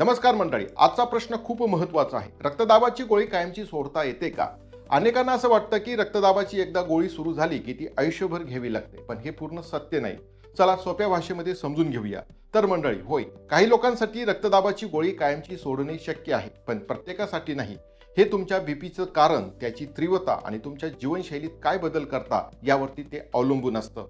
नमस्कार मंडळी आजचा प्रश्न खूप महत्त्वाचा आहे. रक्तदाबाची गोळी कायमची सोडता येते का? अनेकांना असं वाटतं की रक्तदाबाची एकदा गोळी सुरू झाली की ती आयुष्यभर घ्यावी लागते पण हे पूर्ण सत्य नाही. चला सोप्या भाषेमध्ये समजून घेऊया. तर मंडळी होय काही लोकांसाठी रक्तदाबाची गोळी कायमची सोडणे शक्य आहे पण प्रत्येकासाठी नाही. हे तुमच्या बीपीचं कारण त्याची तीव्रता आणि तुमच्या जीवनशैलीत काय बदल करता यावरती ते अवलंबून असतं.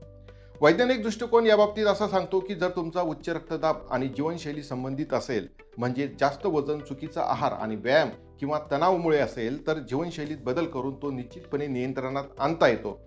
वैज्ञानिक दृष्टिकोन याबाबतीत असा सांगतो की जर तुमचा उच्च रक्तदाब आणि जीवनशैली संबंधित असेल म्हणजे जास्त वजन चुकीचा आहार आणि व्यायाम किंवा तणावामुळे असेल तर जीवनशैलीत बदल करून तो निश्चितपणे नियंत्रणात आणता येतो.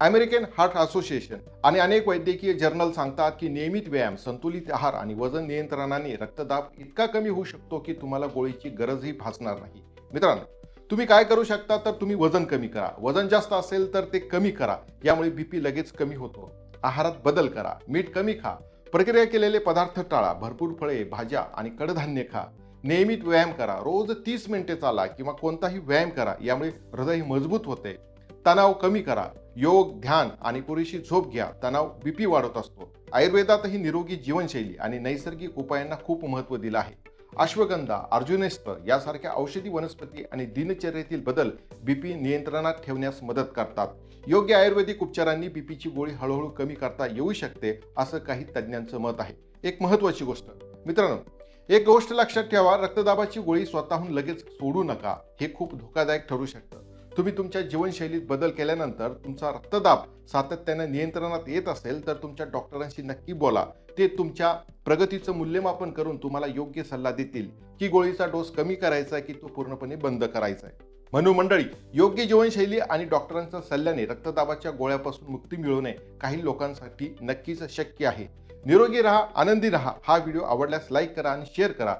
अमेरिकन हार्ट असोसिएशन आणि अनेक वैद्यकीय जर्नल सांगतात की नियमित व्यायाम संतुलित आहार आणि वजन नियंत्रणाने रक्तदाब इतका कमी होऊ शकतो की तुम्हाला गोळीची गरजही भासणार नाही. मित्रांनो तुम्ही काय करू शकता तर तुम्ही वजन कमी करा. वजन जास्त असेल तर ते कमी करा. यामुळे बीपी लगेच कमी होतो. आहारात बदल करा. मीठ कमी खा. प्रक्रिया केलेले पदार्थ टाळा. भरपूर फळे भाज्या आणि कडधान्य खा. नियमित व्यायाम करा. रोज तीस मिनिटे चाला किंवा कोणताही व्यायाम करा यामुळे हृदय मजबूत होते. तणाव कमी करा. योग ध्यान आणि पुरेशी झोप घ्या. तणाव बीपी वाढत असतो. आयुर्वेदातही निरोगी जीवनशैली आणि नैसर्गिक उपायांना खूप महत्त्व दिलं आहे. अश्वगंधा अर्जुनेस्त यासारख्या औषधी वनस्पती आणि दिनचर्येतील बदल बीपी नियंत्रणात ठेवण्यास मदत करतात. योग्य आयुर्वेदिक उपचारांनी बीपीची गोळी हळूहळू कमी करता येऊ शकते असं काही तज्ज्ञांचं मत आहे. एक महत्त्वाची गोष्ट. मित्रांनो एक गोष्ट लक्षात ठेवा रक्तदाबाची गोळी स्वतःहून लगेच सोडू नका. हे खूप धोकादायक ठरू शकतं. तुम्ही तुमच्या जीवनशैलीत बदल केल्यानंतर तुमचा रक्तदाब सातत्याने नियंत्रणात येत असेल तर तुमच्या डॉक्टरांशी नक्की बोला. ते तुमच्या प्रगतीचं मूल्यमापन करून तुम्हाला योग्य सल्ला देतील. की गोळीचा डोस कमी करायचा आहे की तो पूर्णपणे बंद करायचा आहे. म्हणून मंडळी योग्य जीवनशैली आणि डॉक्टरांच्या सल्ल्याने रक्तदाबाच्या गोळ्यापासून मुक्ती मिळवणे काही लोकांसाठी नक्कीच शक्य आहे. निरोगी राहा आनंदी राहा. हा व्हिडिओ आवडल्यास लाईक करा आणि शेअर करा.